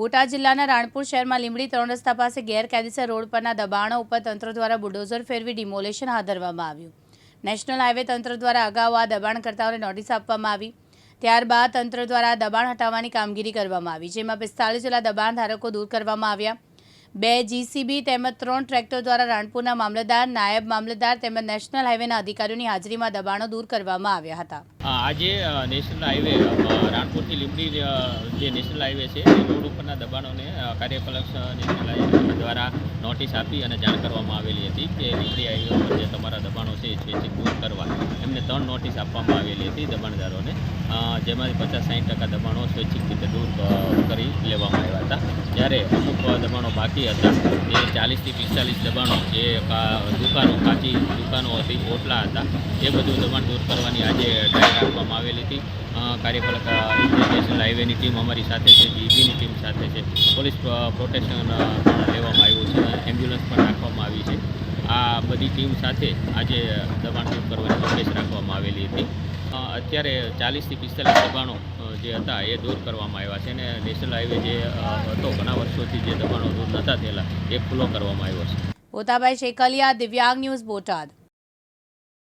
બોટાદ જિલ્લાના રાણપુર શહેરમાં લીંબડી ત્રણ રસ્તા પાસે ગેરકાયદેસર રોડ પરના દબાણો ઉપર તંત્ર દ્વારા બુલડોઝર ફેરવી ડિમોલેશન હાથ ધરવામાં આવ્યું. નેશનલ હાઈવે તંત્ર દ્વારા અગાઉ આ દબાણકર્તાઓને નોટિસ આપવામાં આવી. ત્યારબાદ તંત્ર દ્વારા દબાણ હટાવવાની કામગીરી કરવામાં આવી, જેમાં પિસ્તાળીસ જેટલા દબાણ ધારકો દૂર કરવામાં આવ્યા. બે જીસીબી તેમજ ત્રણ ટ્રેક્ટર દ્વારા રાણપુરના મામલતદાર નાયબ મામલતદાર તેમજ નેશનલ હાઈવેના અધિકારીઓની હાજરીમાં દબાણો દૂર કરવામાં આવ્યા હતા. આજે નેશનલ હાઈવે રાણપુરથી લીંબડી જે નેશનલ હાઈવે છે એ રોડ ઉપરના દબાણોને અ, કાર્યપાલક નેશનલ હાઈવે દ્વારા નોટિસ આપી અને જાણ કરવામાં આવેલી હતી કે લીંબડી હાઈવે ઉપર જે તમારા દબાણો છે એ દૂર કરવા. એમને ત્રણ નોટિસ આપવામાં આવેલી હતી દબાણદારોને. જેમાં પચાસ સાઠ ટકા દબાણો સ્વૈચ્છિક રીતે દૂર અ, કરી લેવામાં આવ્યા હતા જ્યારે અમુક દબાણો બાકી હતા. એ ચાલીસથી પિસ્તાલીસ દબાણો જે દુકાનો કાચી દુકાનો હતી ઓટલા હતા. એ બધું દબાણ દૂર કરવાની આજે ટ્રાય રાખવામાં આવેલી હતી. કાર્યપાલક અ, હાઈવેની ટીમ અમારી સાથે છે જીબીની ટીમ સાથે છે. પોલીસ પ્ર- પ્રોટેક્શન પણ લેવામાં આવ્યું છે એમ્બ્યુલન્સ પણ રાખવામાં આવી છે. આ બધી ટીમ સાથે આજે દબાણ દૂર કરવાની ઝુંબેશ રાખવામાં આવેલી હતી. અત્યારે ચાલીસથી પિસ્તાલીસ દબાણો જે હતા એ દૂર કરવામાં આવ્યા છે અને નેશનલ હાઈવે જે હતો ઘણા વર્ષોથી જે દબાણો દૂર નહોતા થયેલા, એ ખુલ્લો કરવામાં આવ્યો છે. પોતાભાઈ શેકલિયા દિવ્યાંગ ન્યૂઝ બોટાદ.